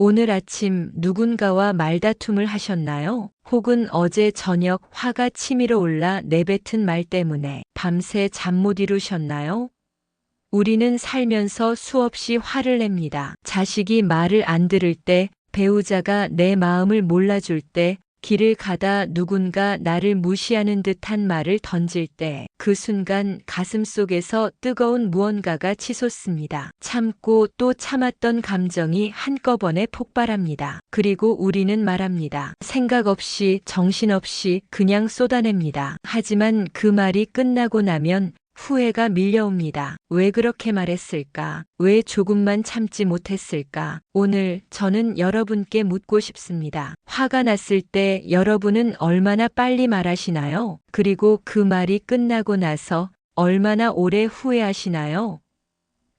오늘 아침 누군가와 말다툼을 하셨나요? 혹은 어제 저녁 화가 치밀어 올라 내뱉은 말 때문에 밤새 잠 못 이루셨나요? 우리는 살면서 수없이 화를 냅니다. 자식이 말을 안 들을 때, 배우자가 내 마음을 몰라줄 때, 길을 가다 누군가 나를 무시하는 듯한 말을 던질 때, 그 순간 가슴 속에서 뜨거운 무언가가 치솟습니다. 참고 또 참았던 감정이 한꺼번에 폭발합니다. 그리고 우리는 말합니다. 생각 없이, 정신 없이 그냥 쏟아냅니다. 하지만 그 말이 끝나고 나면 후회가 밀려옵니다. 왜 그렇게 말했을까? 왜 조금만 참지 못했을까? 오늘 저는 여러분께 묻고 싶습니다. 화가 났을 때 여러분은 얼마나 빨리 말하시나요? 그리고 그 말이 끝나고 나서 얼마나 오래 후회하시나요?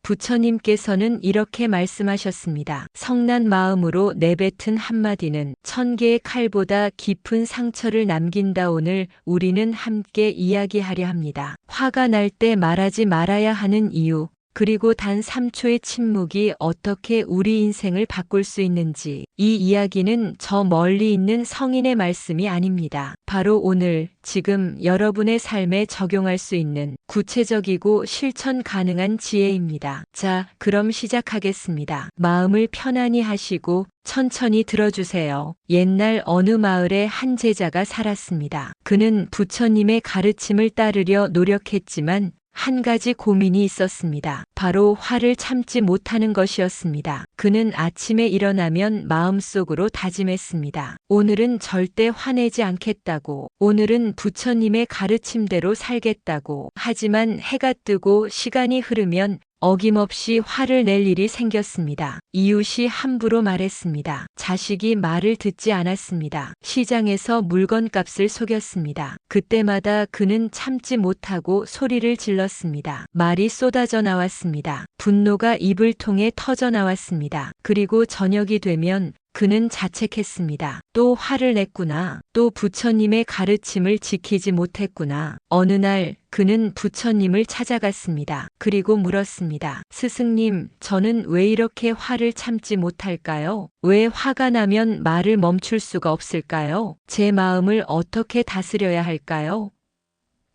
부처님께서는 이렇게 말씀하셨습니다. 성난 마음으로 내뱉은 한마디는 천 개의 칼보다 깊은 상처를 남긴다 오늘 우리는 함께 이야기하려 합니다. 화가 날 때 말하지 말아야 하는 이유, 그리고 단 3초의 침묵이 어떻게 우리 인생을 바꿀 수 있는지 이 이야기는 저 멀리 있는 성인의 말씀이 아닙니다. 바로 오늘 지금 여러분의 삶에 적용할 수 있는 구체적이고 실천 가능한 지혜입니다. 자, 그럼 시작하겠습니다. 마음을 편안히 하시고 천천히 들어주세요. 옛날 어느 마을에 한 제자가 살았습니다. 그는 부처님의 가르침을 따르려 노력했지만 한 가지 고민이 있었습니다. 바로 화를 참지 못하는 것이었습니다. 그는 아침에 일어나면 마음속으로 다짐했습니다. 오늘은 절대 화내지 않겠다고, 오늘은 부처님의 가르침대로 살겠다고. 하지만 해가 뜨고 시간이 흐르면 어김없이 화를 낼 일이 생겼습니다. 이웃이 함부로 말했습니다. 자식이 말을 듣지 않았습니다. 시장에서 물건값을 속였습니다. 그때마다 그는 참지 못하고 소리를 질렀습니다. 말이 쏟아져 나왔습니다. 분노가 입을 통해 터져 나왔습니다. 그리고 저녁이 되면 그는 자책했습니다. 또 화를 냈구나. 또 부처님의 가르침을 지키지 못했구나. 어느 날 그는 부처님을 찾아갔습니다. 그리고 물었습니다. 스승님, 저는 왜 이렇게 화를 참지 못할까요? 왜 화가 나면 말을 멈출 수가 없을까요? 제 마음을 어떻게 다스려야 할까요?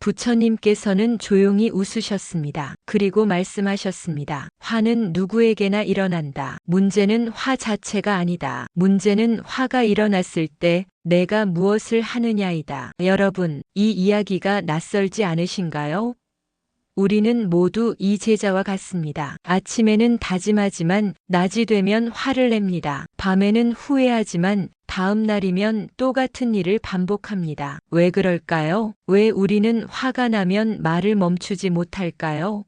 부처님께서는 조용히 웃으셨습니다. 그리고 말씀하셨습니다. 화는 누구에게나 일어난다. 문제는 화 자체가 아니다. 문제는 화가 일어났을 때 내가 무엇을 하느냐이다. 여러분, 이 이야기가 낯설지 않으신가요? 우리는 모두 이 제자와 같습니다. 아침에는 다짐하지만 낮이 되면 화를 냅니다. 밤에는 후회하지만 다음 날이면 또 같은 일을 반복합니다. 왜 그럴까요? 왜 우리는 화가 나면 말을 멈추지 못할까요?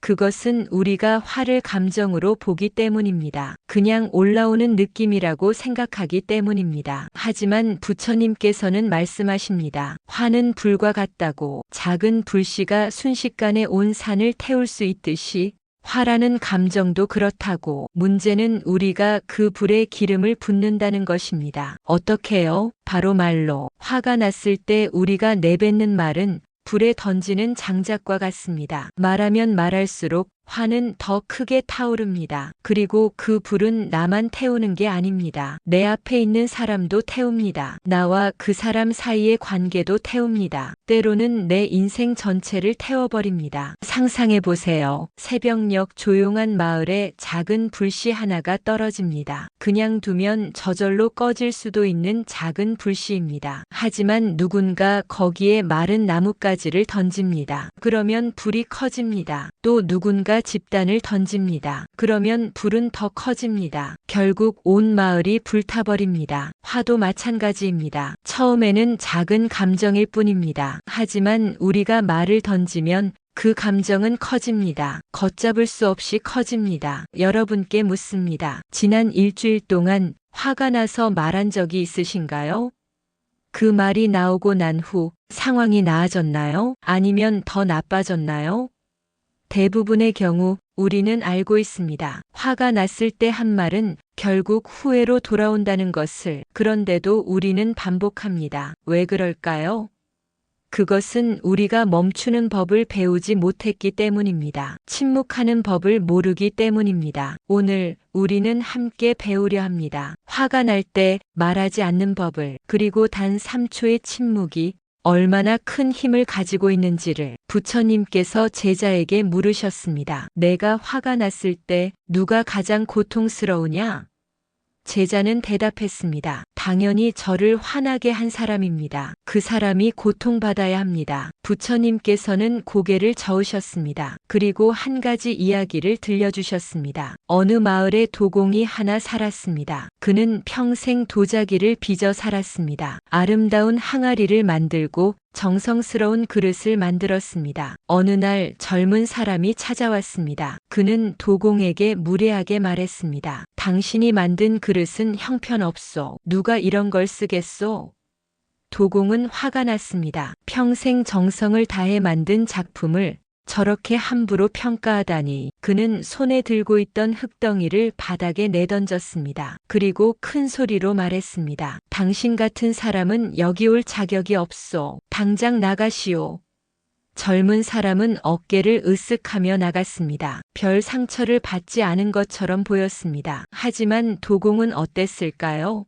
그것은 우리가 화를 감정으로 보기 때문입니다. 그냥 올라오는 느낌이라고 생각하기 때문입니다. 하지만 부처님께서는 말씀하십니다. 화는 불과 같다고 작은 불씨가 순식간에 온 산을 태울 수 있듯이 화라는 감정도 그렇다고 문제는 우리가 그 불에 기름을 붓는다는 것입니다. 어떻게요? 바로 말로 화가 났을 때 우리가 내뱉는 말은 불에 던지는 장작과 같습니다. 말하면 말할수록 화는 더 크게 타오릅니다. 그리고 그 불은 나만 태우는 게 아닙니다. 내 앞에 있는 사람도 태웁니다. 나와 그 사람 사이의 관계도 태웁니다. 때로는 내 인생 전체를 태워버립니다. 상상해 보세요. 새벽녘 조용한 마을에 작은 불씨 하나가 떨어집니다. 그냥 두면 저절로 꺼질 수도 있는 작은 불씨입니다. 하지만 누군가 거기에 마른 나뭇가지를 던집니다. 그러면 불이 커집니다. 또 누군가 집단을 던집니다. 그러면 불은 더 커집니다. 결국 온 마을이 불타버립니다. 화도 마찬가지입니다. 처음에는 작은 감정일 뿐입니다. 하지만 우리가 말을 던지면 그 감정은 커집니다. 걷잡을 수 없이 커집니다. 여러분께 묻습니다. 지난 일주일 동안 화가 나서 말한 적이 있으신가요? 그 말이 나오고 난 후 상황이 나아졌나요? 아니면 더 나빠졌나요? 대부분의 경우 우리는 알고 있습니다. 화가 났을 때 한 말은 결국 후회로 돌아온다는 것을 그런데도 우리는 반복합니다. 왜 그럴까요? 그것은 우리가 멈추는 법을 배우지 못했기 때문입니다. 침묵하는 법을 모르기 때문입니다. 오늘 우리는 함께 배우려 합니다. 화가 날 때 말하지 않는 법을 그리고 단 3초의 침묵이 얼마나 큰 힘을 가지고 있는지를 부처님께서 제자에게 물으셨습니다. 내가 화가 났을 때 누가 가장 고통스러우냐? 제자는 대답했습니다. 당연히 저를 화나게 한 사람입니다. 그 사람이 고통받아야 합니다. 부처님께서는 고개를 저으셨습니다. 그리고 한 가지 이야기를 들려주셨습니다. 어느 마을에 도공이 하나 살았습니다. 그는 평생 도자기를 빚어 살았습니다. 아름다운 항아리를 만들고 정성스러운 그릇을 만들었습니다. 어느 날 젊은 사람이 찾아왔습니다. 그는 도공에게 무례하게 말했습니다. 당신이 만든 그릇은 형편없소. 누가 이런 걸 쓰겠소? 도공은 화가 났습니다. 평생 정성을 다해 만든 작품을 저렇게 함부로 평가하다니 그는 손에 들고 있던 흙덩이를 바닥에 내던졌습니다. 그리고 큰 소리로 말했습니다. 당신 같은 사람은 여기 올 자격이 없소. 당장 나가시오. 젊은 사람은 어깨를 으쓱하며 나갔습니다. 별 상처를 받지 않은 것처럼 보였습니다. 하지만 도공은 어땠을까요?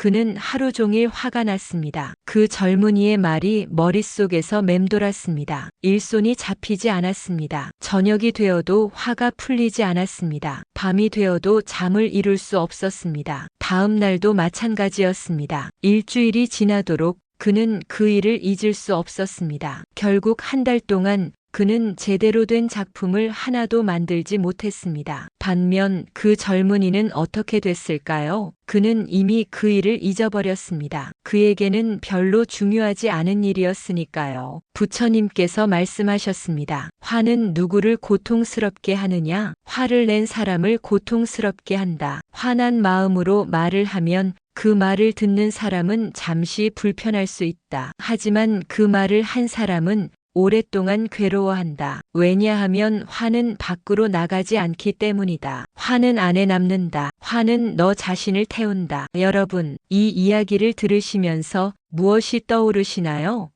그는 하루 종일 화가 났습니다. 그 젊은이의 말이 머릿속에서 맴돌았습니다. 일손이 잡히지 않았습니다. 저녁이 되어도 화가 풀리지 않았습니다. 밤이 되어도 잠을 이룰 수 없었습니다. 다음 날도 마찬가지였습니다. 일주일이 지나도록 그는 그 일을 잊을 수 없었습니다. 결국 한 달 동안 그는 제대로 된 작품을 하나도 만들지 못했습니다. 반면 그 젊은이는 어떻게 됐을까요? 그는 이미 그 일을 잊어버렸습니다. 그에게는 별로 중요하지 않은 일이었으니까요. 부처님께서 말씀하셨습니다. 화는 누구를 고통스럽게 하느냐? 화를 낸 사람을 고통스럽게 한다. 화난 마음으로 말을 하면 그 말을 듣는 사람은 잠시 불편할 수 있다. 하지만 그 말을 한 사람은 오랫동안 괴로워한다. 왜냐하면 화는 밖으로 나가지 않기 때문이다. 화는 안에 남는다. 화는 너 자신을 태운다. 여러분, 이 이야기를 들으시면서 무엇이 떠오르시나요?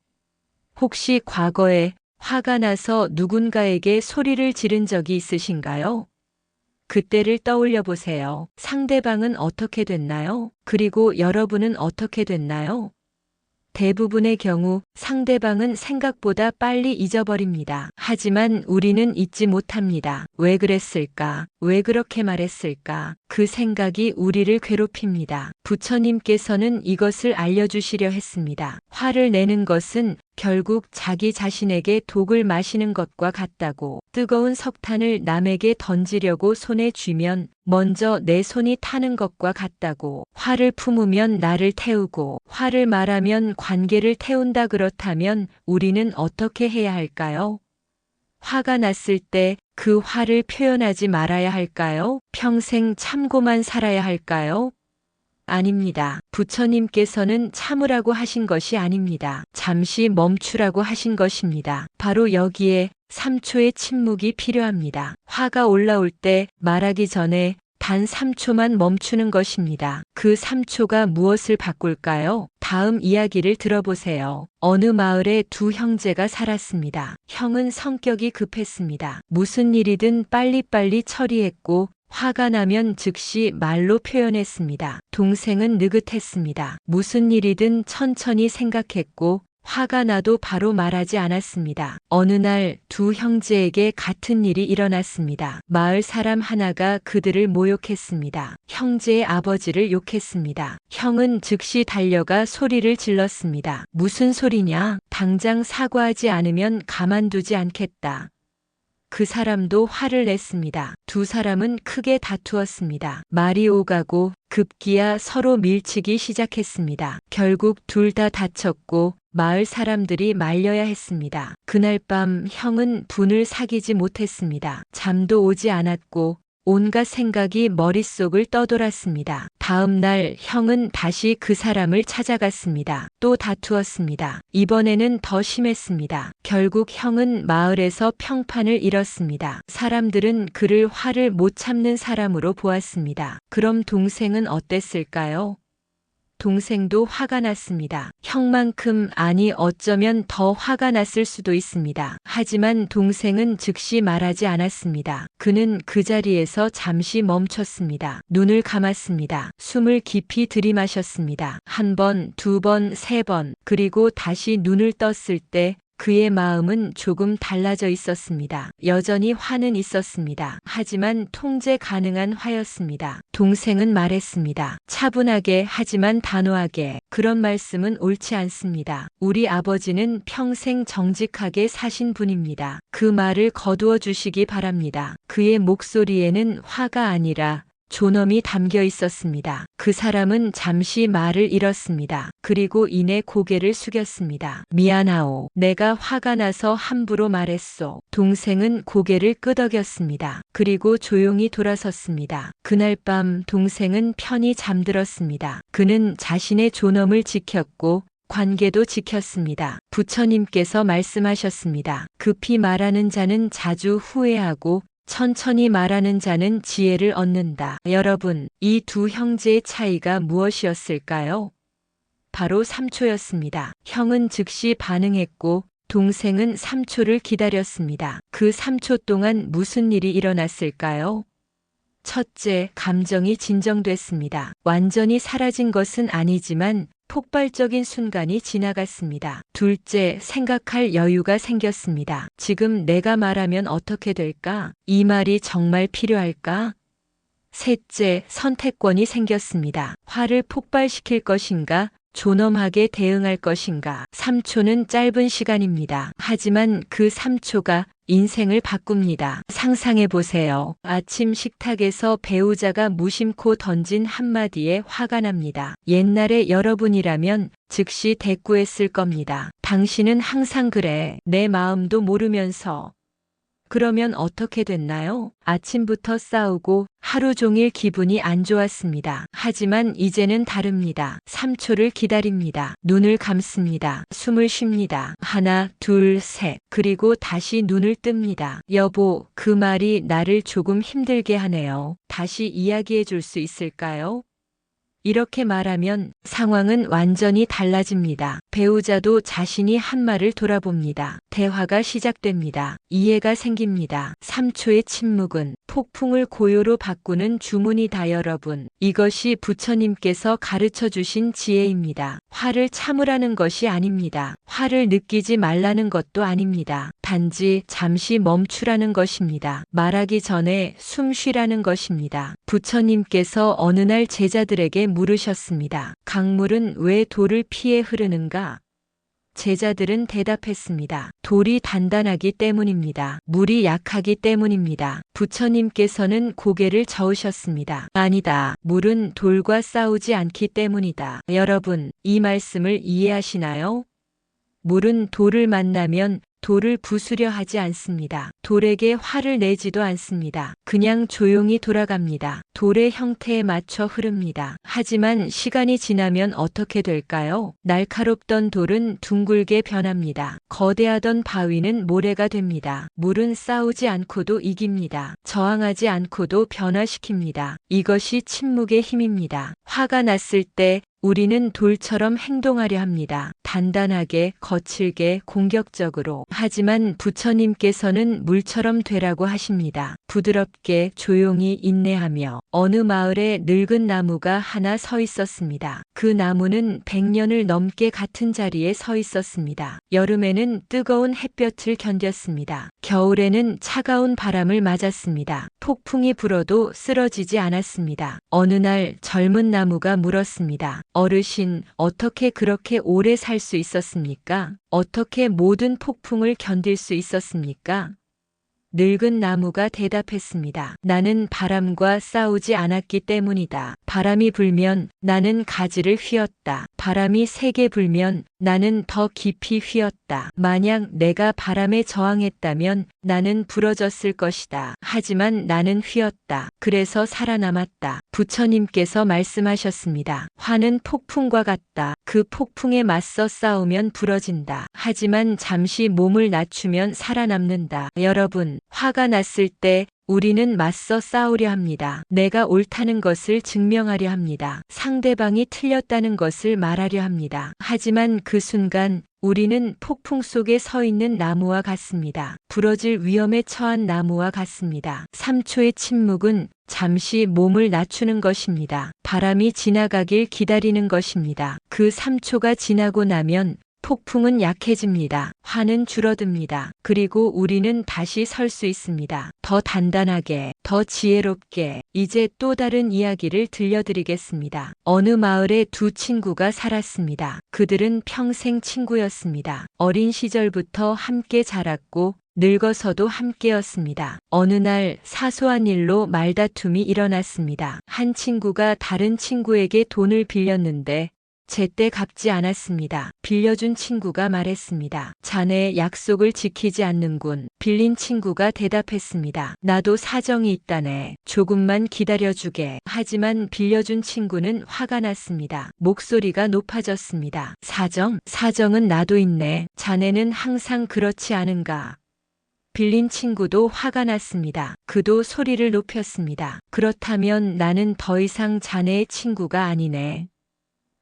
혹시 과거에 화가 나서 누군가에게 소리를 지른 적이 있으신가요? 그때를 떠올려 보세요. 상대방은 어떻게 됐나요? 그리고 여러분은 어떻게 됐나요? 대부분의 경우 상대방은 생각보다 빨리 잊어버립니다. 하지만 우리는 잊지 못합니다. 왜 그랬을까? 왜 그렇게 말했을까? 그 생각이 우리를 괴롭힙니다. 부처님께서는 이것을 알려주시려 했습니다. 화를 내는 것은 결국 자기 자신에게 독을 마시는 것과 같다고 뜨거운 석탄을 남에게 던지려고 손에 쥐면 먼저 내 손이 타는 것과 같다고 화를 품으면 나를 태우고 화를 말하면 관계를 태운다 그렇다면 우리는 어떻게 해야 할까요? 화가 났을 때 그 화를 표현하지 말아야 할까요? 평생 참고만 살아야 할까요? 아닙니다. 부처님께서는 참으라고 하신 것이 아닙니다. 잠시 멈추라고 하신 것입니다. 바로 여기에 3초의 침묵이 필요합니다. 화가 올라올 때 말하기 전에 단 3초만 멈추는 것입니다. 그 3초가 무엇을 바꿀까요? 다음 이야기를 들어보세요. 어느 마을에 두 형제가 살았습니다. 형은 성격이 급했습니다. 무슨 일이든 빨리빨리 처리했고 화가 나면 즉시 말로 표현했습니다. 동생은 느긋했습니다. 무슨 일이든 천천히 생각했고 화가 나도 바로 말하지 않았습니다. 어느 날 두 형제에게 같은 일이 일어났습니다. 마을 사람 하나가 그들을 모욕했습니다. 형제의 아버지를 욕했습니다. 형은 즉시 달려가 소리를 질렀습니다. 무슨 소리냐? 당장 사과하지 않으면 가만두지 않겠다. 그 사람도 화를 냈습니다. 두 사람은 크게 다투었습니다. 말이 오가고 급기야 서로 밀치기 시작했습니다. 결국 둘 다 다쳤고 마을 사람들이 말려야 했습니다. 그날 밤 형은 분을 사귀지 못했습니다. 잠도 오지 않았고 온갖 생각이 머릿속을 떠돌았습니다. 다음 날 형은 다시 그 사람을 찾아갔습니다. 또 다투었습니다. 이번에는 더 심했습니다. 결국 형은 마을에서 평판을 잃었습니다. 사람들은 그를 화를 못 참는 사람으로 보았습니다. 그럼 동생은 어땠을까요? 동생도 화가 났습니다. 형만큼 아니 어쩌면 더 화가 났을 수도 있습니다. 하지만 동생은 즉시 말하지 않았습니다. 그는 그 자리에서 잠시 멈췄습니다. 눈을 감았습니다. 숨을 깊이 들이마셨습니다. 한 번, 두 번, 세 번, 그리고 다시 눈을 떴을 때 그의 마음은 조금 달라져 있었습니다. 여전히 화는 있었습니다. 하지만 통제 가능한 화였습니다. 동생은 말했습니다. 차분하게 하지만 단호하게 그런 말씀은 옳지 않습니다. 우리 아버지는 평생 정직하게 사신 분입니다. 그 말을 거두어 주시기 바랍니다. 그의 목소리에는 화가 아니라 존엄이 담겨 있었습니다. 그 사람은 잠시 말을 잃었습니다. 그리고 이내 고개를 숙였습니다. 미안하오. 내가 화가 나서 함부로 말했소. 동생은 고개를 끄덕였습니다. 그리고 조용히 돌아섰습니다. 그날 밤 동생은 편히 잠들었습니다. 그는 자신의 존엄을 지켰고 관계도 지켰습니다. 부처님께서 말씀하셨습니다. 급히 말하는 자는 자주 후회하고 천천히 말하는 자는 지혜를 얻는다. 여러분, 이 두 형제의 차이가 무엇이었을까요? 바로 3초였습니다. 형은 즉시 반응했고 동생은 3초를 기다렸습니다. 그 3초 동안 무슨 일이 일어났을까요? 첫째, 감정이 진정됐습니다. 완전히 사라진 것은 아니지만 폭발적인 순간이 지나갔습니다. 둘째, 생각할 여유가 생겼습니다. 지금 내가 말하면 어떻게 될까? 이 말이 정말 필요할까? 셋째, 선택권이 생겼습니다. 화를 폭발시킬 것인가? 존엄하게 대응할 것인가? 3초는 짧은 시간입니다. 하지만 그 3초가 인생을 바꿉니다. 상상해 보세요. 아침 식탁에서 배우자가 무심코 던진 한마디에 화가 납니다. 옛날에 여러분이라면 즉시 대꾸했을 겁니다. 당신은 항상 그래. 내 마음도 모르면서. 그러면 어떻게 됐나요? 아침부터 싸우고 하루 종일 기분이 안 좋았습니다. 하지만 이제는 다릅니다. 3초를 기다립니다. 눈을 감습니다. 숨을 쉽니다. 하나, 둘, 셋. 그리고 다시 눈을 뜹니다. 여보, 그 말이 나를 조금 힘들게 하네요. 다시 이야기해 줄 수 있을까요? 이렇게 말하면 상황은 완전히 달라집니다. 배우자도 자신이 한 말을 돌아봅니다. 대화가 시작됩니다. 이해가 생깁니다. 3초의 침묵은 폭풍을 고요로 바꾸는 주문이다 여러분. 이것이 부처님께서 가르쳐 주신 지혜입니다. 화를 참으라는 것이 아닙니다. 화를 느끼지 말라는 것도 아닙니다. 단지 잠시 멈추라는 것입니다. 말하기 전에 숨 쉬라는 것입니다. 부처님께서 어느 날 제자들에게 물으셨습니다. 강물은 왜 돌을 피해 흐르는가? 제자들은 대답했습니다. 돌이 단단하기 때문입니다. 물이 약하기 때문입니다. 부처님께서는 고개를 저으셨습니다. 아니다. 물은 돌과 싸우지 않기 때문이다. 여러분, 이 말씀을 이해하시나요? 물은 돌을 만나면 돌을 부수려 하지 않습니다. 돌에게 화를 내지도 않습니다. 그냥 조용히 돌아갑니다. 돌의 형태에 맞춰 흐릅니다. 하지만 시간이 지나면 어떻게 될까요? 날카롭던 돌은 둥글게 변합니다. 거대하던 바위는 모래가 됩니다. 물은 싸우지 않고도 이깁니다. 저항하지 않고도 변화시킵니다. 이것이 침묵의 힘입니다. 화가 났을 때 우리는 돌처럼 행동하려 합니다. 단단하게, 거칠게, 공격적으로. 하지만 부처님께서는 물처럼 되라고 하십니다. 부드럽게, 조용히 인내하며 어느 마을에 늙은 나무가 하나 서 있었습니다. 그 나무는 100년을 넘게 같은 자리에 서 있었습니다. 여름에는 뜨거운 햇볕을 견뎠습니다. 겨울에는 차가운 바람을 맞았습니다. 폭풍이 불어도 쓰러지지 않았습니다. 어느 날 젊은 나무가 물었습니다. 어르신, 어떻게 그렇게 오래 살 수 있었습니까? 어떻게 모든 폭풍을 견딜 수 있었습니까? 늙은 나무가 대답했습니다. 나는 바람과 싸우지 않았기 때문이다. 바람이 불면 나는 가지를 휘었다. 바람이 세게 불면 나는 더 깊이 휘었다. 만약 내가 바람에 저항했다면 나는 부러졌을 것이다. 하지만 나는 휘었다. 그래서 살아남았다. 부처님께서 말씀하셨습니다. 화는 폭풍과 같다. 그 폭풍에 맞서 싸우면 부러진다. 하지만 잠시 몸을 낮추면 살아남는다. 여러분, 화가 났을 때 우리는 맞서 싸우려 합니다. 내가 옳다는 것을 증명하려 합니다. 상대방이 틀렸다는 것을 말하려 합니다. 하지만 그 순간 우리는 폭풍 속에 서 있는 나무와 같습니다. 부러질 위험에 처한 나무와 같습니다. 3초의 침묵은 잠시 몸을 낮추는 것입니다. 바람이 지나가길 기다리는 것입니다. 그 3초가 지나고 나면 폭풍은 약해집니다. 화는 줄어듭니다. 그리고 우리는 다시 설 수 있습니다. 더 단단하게, 더 지혜롭게, 이제 또 다른 이야기를 들려드리겠습니다. 어느 마을에 두 친구가 살았습니다. 그들은 평생 친구였습니다. 어린 시절부터 함께 자랐고, 늙어서도 함께였습니다. 어느 날 사소한 일로 말다툼이 일어났습니다. 한 친구가 다른 친구에게 돈을 빌렸는데 제때 갚지 않았습니다. 빌려준 친구가 말했습니다. 자네 약속을 지키지 않는군. 빌린 친구가 대답했습니다. 나도 사정이 있다네. 조금만 기다려주게. 하지만 빌려준 친구는 화가 났습니다. 목소리가 높아졌습니다. 사정? 사정은 나도 있네. 자네는 항상 그렇지 않은가? 빌린 친구도 화가 났습니다. 그도 소리를 높였습니다. 그렇다면 나는 더 이상 자네의 친구가 아니네.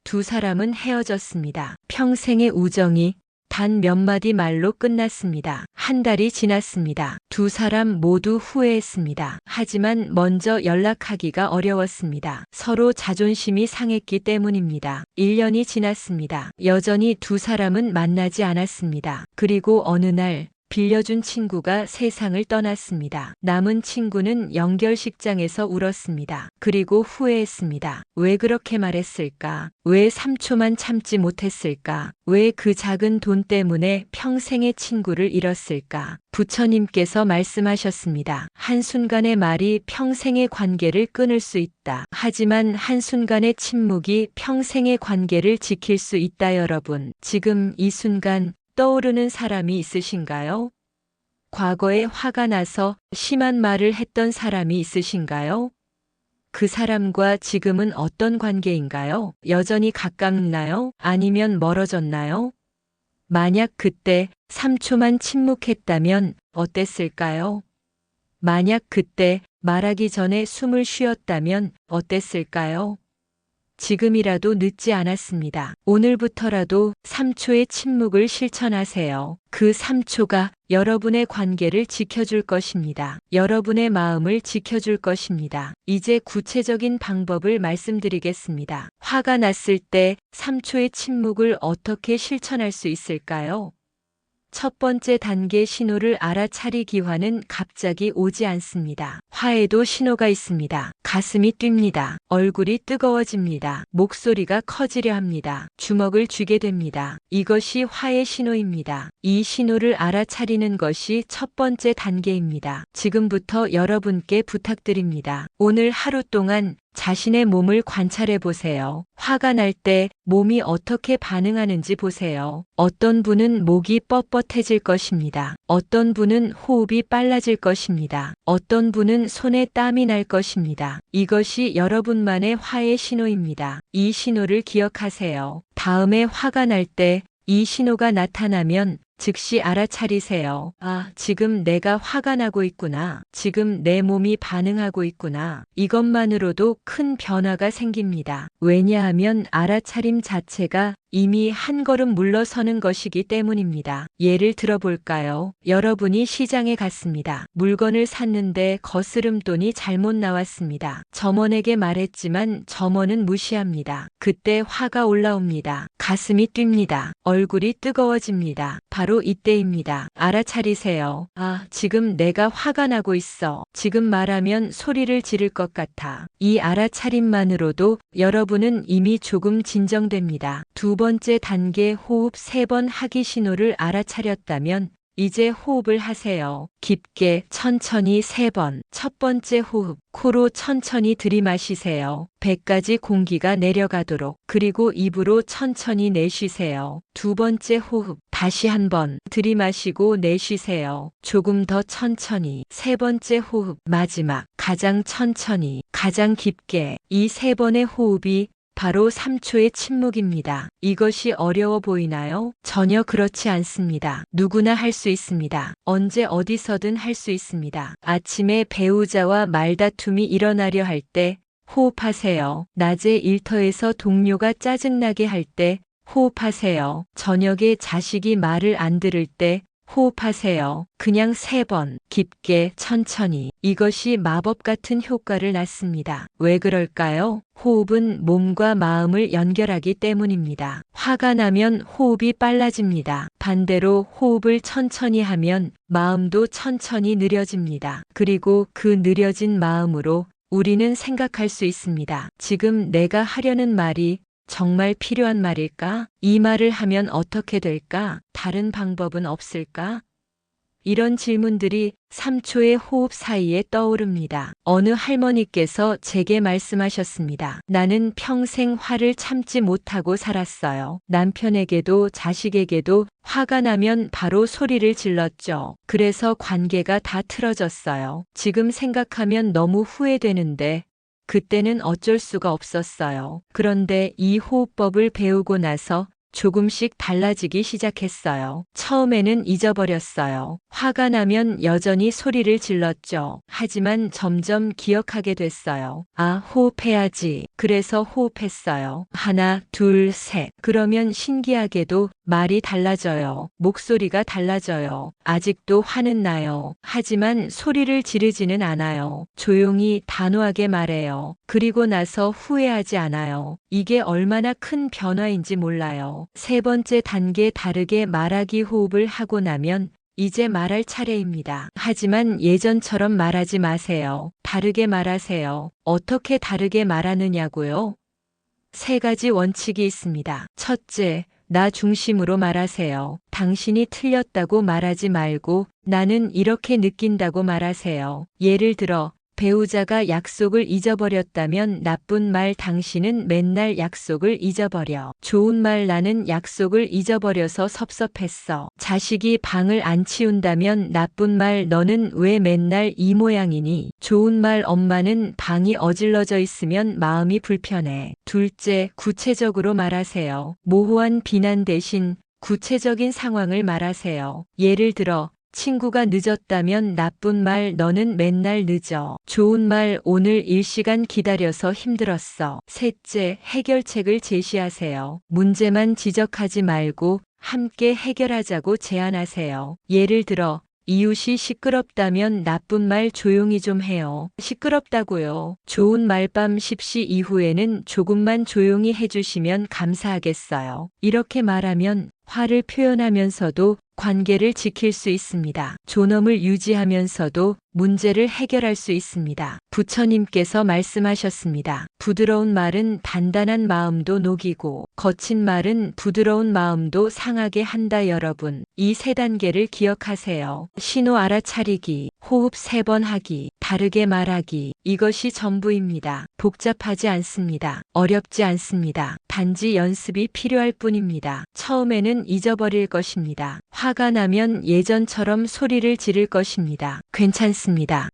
두 사람은 헤어졌습니다. 평생의 우정이 단 몇 마디 말로 끝났습니다. 한 달이 지났습니다. 두 사람 모두 후회했습니다. 하지만 먼저 연락하기가 어려웠습니다. 서로 자존심이 상했기 때문입니다. 1년이 지났습니다. 여전히 두 사람은 만나지 않았습니다. 그리고 어느 날 빌려준 친구가 세상을 떠났습니다. 남은 친구는 연결식장에서 울었습니다. 그리고 후회했습니다. 왜 그렇게 말했을까? 왜 3초만 참지 못했을까? 왜 그 작은 돈 때문에 평생의 친구를 잃었을까? 부처님께서 말씀하셨습니다. 한순간의 말이 평생의 관계를 끊을 수 있다. 하지만 한순간의 침묵이 평생의 관계를 지킬 수 있다 여러분. 지금 이 순간 떠오르는 사람이 있으신가요? 과거에 화가 나서 심한 말을 했던 사람이 있으신가요? 그 사람과 지금은 어떤 관계인가요? 여전히 가깝나요? 아니면 멀어졌나요? 만약 그때 3초만 침묵했다면 어땠을까요? 만약 그때 말하기 전에 숨을 쉬었다면 어땠을까요? 지금이라도 늦지 않았습니다. 오늘부터라도 3초의 침묵을 실천하세요. 그 3초가 여러분의 관계를 지켜줄 것입니다. 여러분의 마음을 지켜줄 것입니다. 이제 구체적인 방법을 말씀드리겠습니다. 화가 났을 때 3초의 침묵을 어떻게 실천할 수 있을까요? 첫 번째 단계 신호를 알아차리 기화는 갑자기 오지 않습니다. 화에도 신호가 있습니다. 가슴이 뜁니다. 얼굴이 뜨거워집니다. 목소리가 커지려 합니다. 주먹을 쥐게 됩니다. 이것이 화의 신호입니다. 이 신호를 알아차리는 것이 첫 번째 단계입니다. 지금부터 여러분께 부탁드립니다. 오늘 하루 동안 자신의 몸을 관찰해 보세요. 화가 날 때 몸이 어떻게 반응하는지 보세요. 어떤 분은 목이 뻣뻣해질 것입니다. 어떤 분은 호흡이 빨라질 것입니다. 어떤 분은 손에 땀이 날 것입니다. 이것이 여러분만의 화의 신호입니다. 이 신호를 기억하세요. 다음에 화가 날 때 이 신호가 나타나면 즉시 알아차리세요. 아, 지금 내가 화가 나고 있구나. 지금 내 몸이 반응하고 있구나. 이것만으로도 큰 변화가 생깁니다. 왜냐하면 알아차림 자체가 이미 한 걸음 물러서는 것이기 때문입니다. 예를 들어볼까요? 여러분이 시장에 갔습니다. 물건을 샀는데 거스름돈이 잘못 나왔습니다. 점원에게 말했지만 점원은 무시합니다. 그때 화가 올라옵니다. 가슴이 뜁니다. 얼굴이 뜨거워집니다. 바로 이때입니다. 알아차리세요. 아, 지금 내가 화가 나고 있어. 지금 말하면 소리를 지를 것 같아. 이 알아차림만으로도 여러분은 이미 조금 진정됩니다. 두 번째 단계 호흡 세 번 하기 신호를 알아차렸다면 이제 호흡을 하세요. 깊게 천천히 세 번. 첫 번째 호흡. 코로 천천히 들이마시세요. 배까지 공기가 내려가도록. 그리고 입으로 천천히 내쉬세요. 두 번째 호흡. 다시 한 번. 들이마시고 내쉬세요. 조금 더 천천히. 세 번째 호흡. 마지막. 가장 천천히. 가장 깊게. 이 세 번의 호흡이 바로 3초의 침묵입니다. 이것이 어려워 보이나요? 전혀 그렇지 않습니다. 누구나 할 수 있습니다. 언제 어디서든 할 수 있습니다. 아침에 배우자와 말다툼이 일어나려 할 때 호흡하세요. 낮에 일터에서 동료가 짜증나게 할 때 호흡하세요. 저녁에 자식이 말을 안 들을 때 호흡하세요. 그냥 세 번, 깊게, 천천히. 이것이 마법 같은 효과를 낳습니다. 왜 그럴까요? 호흡은 몸과 마음을 연결하기 때문입니다. 화가 나면 호흡이 빨라집니다. 반대로 호흡을 천천히 하면 마음도 천천히 느려집니다. 그리고 그 느려진 마음으로 우리는 생각할 수 있습니다. 지금 내가 하려는 말이 정말 필요한 말일까? 이 말을 하면 어떻게 될까? 다른 방법은 없을까? 이런 질문들이 3초의 호흡 사이에 떠오릅니다. 어느 할머니께서 제게 말씀하셨습니다. 나는 평생 화를 참지 못하고 살았어요. 남편에게도 자식에게도 화가 나면 바로 소리를 질렀죠. 그래서 관계가 다 틀어졌어요. 지금 생각하면 너무 후회되는데 그때는 어쩔 수가 없었어요. 그런데 이 호흡법을 배우고 나서 조금씩 달라지기 시작했어요. 처음에는 잊어버렸어요. 화가 나면 여전히 소리를 질렀죠. 하지만 점점 기억하게 됐어요. 아, 호흡해야지. 그래서 호흡했어요. 하나, 둘, 셋. 그러면 신기하게도 말이 달라져요. 목소리가 달라져요. 아직도 화는 나요. 하지만 소리를 지르지는 않아요. 조용히 단호하게 말해요. 그리고 나서 후회하지 않아요. 이게 얼마나 큰 변화인지 몰라요. 세 번째 단계 다르게 말하기 호흡을 하고 나면 이제 말할 차례입니다. 하지만 예전처럼 말하지 마세요. 다르게 말하세요. 어떻게 다르게 말하느냐고요? 세 가지 원칙이 있습니다. 첫째, 나 중심으로 말하세요. 당신이 틀렸다고 말하지 말고 나는 이렇게 느낀다고 말하세요. 예를 들어, 배우자가 약속을 잊어버렸다면 나쁜 말 당신은 맨날 약속을 잊어버려. 좋은 말 나는 약속을 잊어버려서 섭섭했어. 자식이 방을 안 치운다면 나쁜 말 너는 왜 맨날 이 모양이니? 좋은 말 엄마는 방이 어질러져 있으면 마음이 불편해. 둘째, 구체적으로 말하세요. 모호한 비난 대신 구체적인 상황을 말하세요. 예를 들어, 친구가 늦었다면 나쁜 말 너는 맨날 늦어. 좋은 말 오늘 1시간 기다려서 힘들었어. 셋째, 해결책을 제시하세요. 문제만 지적하지 말고 함께 해결하자고 제안하세요. 예를 들어, 이웃이 시끄럽다면 나쁜 말 조용히 좀 해요. 시끄럽다고요. 좋은 말밤 10시 이후에는 조금만 조용히 해주시면 감사하겠어요. 이렇게 말하면 화를 표현하면서도 관계를 지킬 수 있습니다. 존엄을 유지하면서도 문제를 해결할 수 있습니다. 부처님께서 말씀하셨습니다. 부드러운 말은 단단한 마음도 녹이고 거친 말은 부드러운 마음도 상하게 한다 여러분. 이 세 단계를 기억하세요. 신호 알아차리기, 호흡 세 번 하기, 다르게 말하기. 이것이 전부입니다. 복잡하지 않습니다. 어렵지 않습니다. 단지 연습이 필요할 뿐입니다. 처음에는 잊어버릴 것입니다. 화가 나면 예전처럼 소리를 지를 것입니다. 괜찮습니다.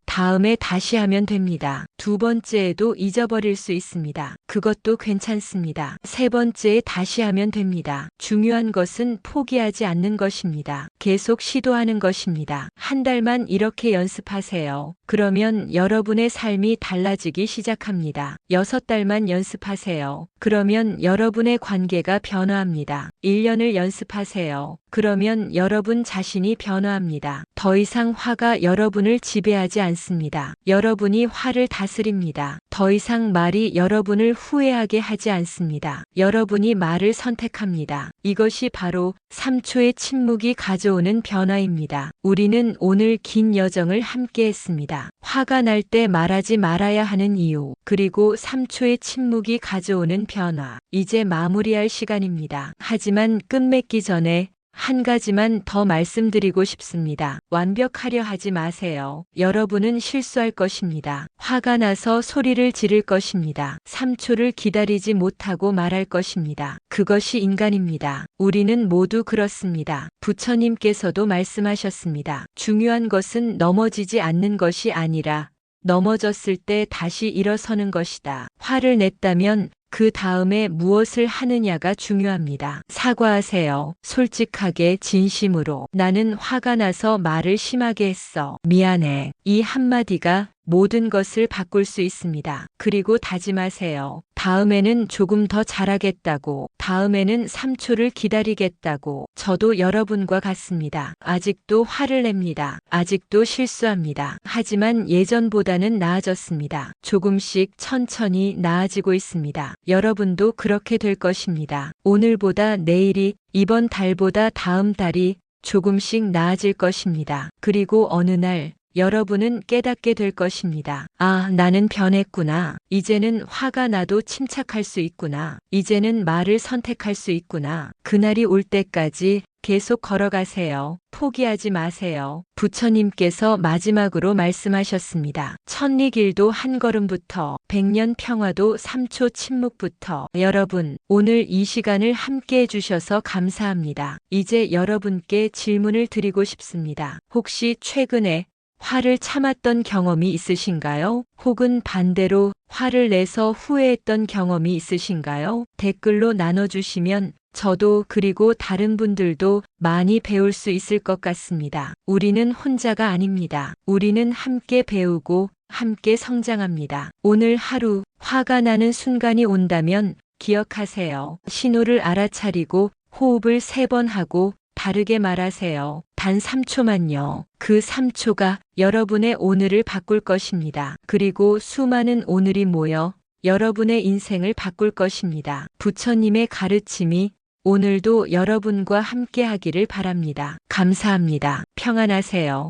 다음에 다시 하면 됩니다. 두 번째에도 잊어버릴 수 있습니다. 그것도 괜찮습니다. 세 번째에 다시 하면 됩니다. 중요한 것은 포기하지 않는 것입니다. 계속 시도하는 것입니다. 한 달만 이렇게 연습하세요. 그러면 여러분의 삶이 달라지기 시작합니다. 여섯 달만 연습하세요. 그러면 여러분의 관계가 변화합니다. 1년을 연습하세요. 그러면 여러분 자신이 변화합니다. 더 이상 화가 여러분을 지배하지 않습니다. 여러분이 화를 다스립니다. 더 이상 말이 여러분을 후회하게 하지 않습니다. 여러분이 말을 선택합니다. 이것이 바로 3초의 침묵이 가져오는 변화입니다. 우리는 오늘 긴 여정을 함께 했습니다. 화가 날 때 말하지 말아야 하는 이유, 그리고 3초의 침묵이 가져오는 변화. 이제 마무리할 시간입니다. 하지만 끝맺기 전에 한 가지만 더 말씀드리고 싶습니다. 완벽하려 하지 마세요. 여러분은 실수할 것입니다. 화가 나서 소리를 지를 것입니다. 3초를 기다리지 못하고 말할 것입니다. 그것이 인간입니다. 우리는 모두 그렇습니다. 부처님께서도 말씀하셨습니다. 중요한 것은 넘어지지 않는 것이 아니라 넘어졌을 때 다시 일어서는 것이다. 화를 냈다면 그 다음에 무엇을 하느냐가 중요합니다. 사과하세요. 솔직하게 진심으로. 나는 화가 나서 말을 심하게 했어. 미안해. 이 한마디가 모든 것을 바꿀 수 있습니다. 그리고 다짐하세요. 다음에는 조금 더 잘하겠다고, 다음에는 3초를 기다리겠다고, 저도 여러분과 같습니다. 아직도 화를 냅니다. 아직도 실수합니다. 하지만 예전보다는 나아졌습니다. 조금씩 천천히 나아지고 있습니다. 여러분도 그렇게 될 것입니다. 오늘보다 내일이, 이번 달보다 다음 달이 조금씩 나아질 것입니다. 그리고 어느 날, 여러분은 깨닫게 될 것입니다. 아, 나는 변했구나. 이제는 화가 나도 침착할 수 있구나. 이제는 말을 선택할 수 있구나. 그날이 올 때까지 계속 걸어가세요. 포기하지 마세요. 부처님께서 마지막으로 말씀하셨습니다. 천리길도 한 걸음부터, 백년 평화도 3초 침묵부터. 여러분, 오늘 이 시간을 함께 해주셔서 감사합니다. 이제 여러분께 질문을 드리고 싶습니다. 혹시 최근에 화를 참았던 경험이 있으신가요? 혹은 반대로 화를 내서 후회했던 경험이 있으신가요? 댓글로 나눠주시면 저도 그리고 다른 분들도 많이 배울 수 있을 것 같습니다. 우리는 혼자가 아닙니다. 우리는 함께 배우고 함께 성장합니다. 오늘 하루 화가 나는 순간이 온다면 기억하세요. 신호를 알아차리고 호흡을 세 번 하고 다르게 말하세요. 단 3초만요. 그 3초가 여러분의 오늘을 바꿀 것입니다. 그리고 수많은 오늘이 모여 여러분의 인생을 바꿀 것입니다. 부처님의 가르침이 오늘도 여러분과 함께 하기를 바랍니다. 감사합니다. 평안하세요.